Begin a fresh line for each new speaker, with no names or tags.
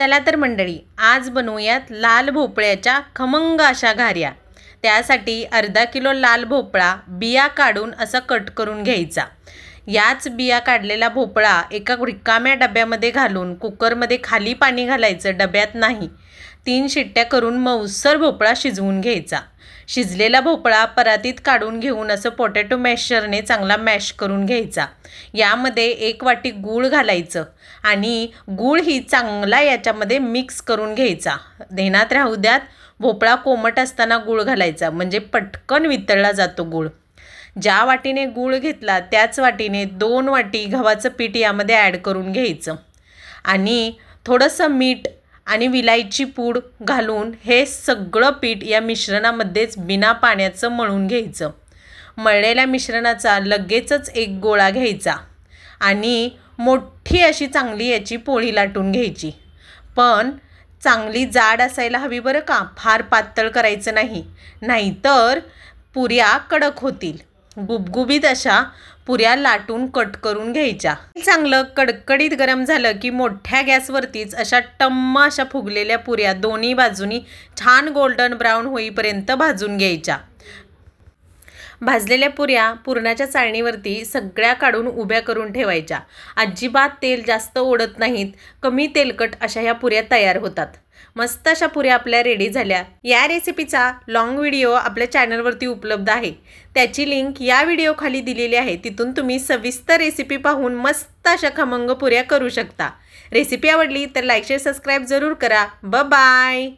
चला तर मंडळी आज बनवूयात लाल भोपळ्याच्या खमंग अशा घाऱ्या. त्यासाठी अर्धा किलो लाल भोपळा बिया काढून असा कट करून घ्यायचा. याच बिया काढलेला भोपळा एका रिकाम्या डब्यामध्ये घालून कुकरमध्ये खाली पाणी घालायचं डब्यात नाही. तीन शिट्ट्या करून मऊसर भोपळा शिजवून घ्यायचा. शिजलेला भोपळा परातीत काढून घेऊन असं पोटॅटो मॅशरने चांगला मॅश करून घ्यायचा. यामध्ये एक वाटी गूळ घालायचं आणि गूळ ही चांगला याच्यामध्ये मिक्स करून घ्यायचा. ध्यानात राहू द्यात भोपळा कोमट असताना गूळ घालायचा म्हणजे पटकन वितळला जातो गूळ. ज्या वाटीने गूळ घेतला त्याच वाटीने दोन वाटी गव्हाचं पीठ यामध्ये ॲड करून घ्यायचं. आणि थोडंसं मीठ आणि विलायची पूड घालून हे सगळं पीठ या मिश्रणामध्येच बिना पाण्याचं मळून घ्यायचं. मळलेल्या मिश्रणाचा लगेचच एक गोळा घ्यायचा आणि मोठी अशी चांगली याची पोळी लाटून घ्यायची. पण चांगली जाड असायला हवी बरं का? फार पातळ करायचं नाही. नाहीतर पुऱ्या कडक होतील. गुबगुबीत अशा पुऱ्या लाटून कट करून घ्यायच्या. चांगलं कडकडीत गरम झालं की मोठ्या गॅसवरतीच अशा टम्म अशा फुगलेल्या पुऱ्या दोन्ही बाजूनी छान गोल्डन ब्राऊन होईपर्यंत भाजून घ्यायच्या. भाजलेल्या पुऱ्या पुरणाच्या चाळणीवरती सगळ्या काढून उभ्या करून ठेवायच्या. अजिबात तेल जास्त ओढत नाहीत कमी तेलकट अशा ह्या पुऱ्या तयार होतात. मस्त अशा पुऱ्या आपल्या रेडी झाल्या. या रेसिपीचा लॉंग व्हिडिओ आपल्या चॅनलवरती उपलब्ध आहे. त्याची लिंक या व्हिडिओ खाली दिलेली आहे. तिथून तुम्ही सविस्तर रेसिपी पाहून मस्त अशा खमंग पुऱ्या करू शकता. रेसिपी आवडली तर लाईक शेअर सबस्क्राईब जरूर करा. ब बाय